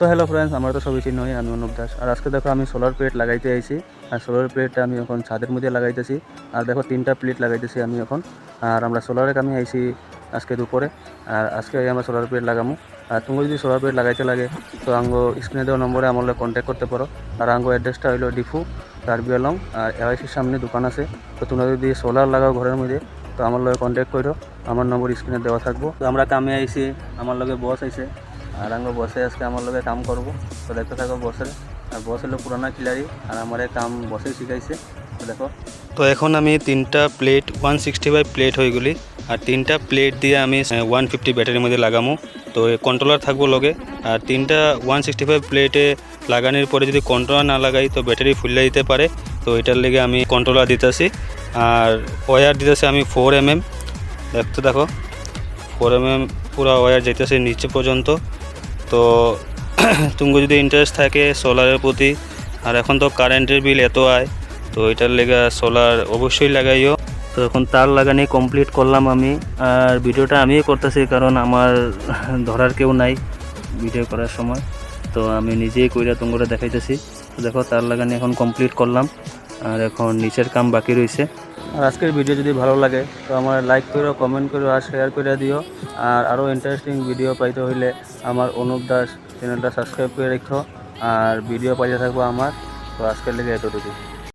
তো hello friends আমরা তো সবই চিহ্নই আমি অনুপ দাস। আর আজকে দেখো আমি সোলার প্লেট লাগাইতে আইছি। আর সোলার প্লেটটা আমি এখন ছাদের মধ্যে লাগাইতেছি। আর দেখো তিনটা প্লেট লাগাইতেছি আমি এখন। আর আমরা সোলারে আমি আইছি আজকে দুপুরে। আর আজকে আমরা সোলার প্লেট লাগামো। আর তুমি যদি সোলার প্লেট লাগাইতে লাগে, তো আঙ্গো স্ক্রিনে দেওয়া নম্বরে আমার কন্ট্যাক্ট করতে পারো। আর আঙ্গো অ্যাড্রেসটা হইল ডিফু কার্বি আলং আর এআইসির সামনে দোকান আছে। তো তোমরা যদি সোলার লাগাও ঘরের মধ্যে, তো আমার লগে কন্ট্যাক্ট করো আমার নম্বর স্ক্রিনে দেওয়া থাকব। তো আমরা কামে আইছি, আমার লগে বস আইছে। আর আঙ্গো বসে আজকে আমার লগে কাম করব। তো দেখতে থাকো বসে। আর বস হলো পুরানা খিলাড়ি, আর আমার কাম বসেই শিখাইছে। তো দেখো। তো এখন আমি তিনটা plate one sixty five plate হয়ে গেলি। আর তিনটা প্লেট দিয়ে আমি ওয়ান ফিফটি ব্যাটারির মধ্যে লাগামো। তো কন্ট্রোলার থাকব লগে। আর তিনটা ওয়ান সিক্সটি ফাইভ প্লেটে লাগানোর পরে যদি কন্ট্রোলার না লাগাই, তো ব্যাটারি ফুলে দিতে পারে। তো এটার লেগে আমি কন্ট্রোলার দিতেছি। আর ওয়ার দিতেছি আমি ফোর এম এম দেখতে দেখো ফোর এম এম পুরো ওয়ার যাইতেছে নিচে পর্যন্ত। তো তুমি যদি ইন্টারেস্ট থাকে সোলারের প্রতি, আর এখন তো কারেন্টের বিল এত আয়, তো এটার লেগে সোলার অবশ্যই লাগাইও। তো এখন তার লাগানি কমপ্লিট করলাম আমি, আর ভিডিওটা আমিই করতেছি কারণ আমার ধরার কেউ নাই ভিডিও করার সময়। তো আমি নিজেই কইরা তোমরা দেখাইতেছি। দেখো তার লাগানি এখন কমপ্লিট করলাম, আর এখন নিচের কাম বাকি রয়েছে আর আজকের ভিডিও যদি ভালো লাগে, তো আমার লাইক করো কমেন্ট করো আর শেয়ার করে দিও। আর আরও ইন্টারেস্টিং ভিডিও পাইতে হইলে আমার অনুপ দাস চ্যানেলটা সাবস্ক্রাইব করে রেখো। আর ভিডিও পাইতে থাকব আমার। তো আজকের লেগে এতটুকু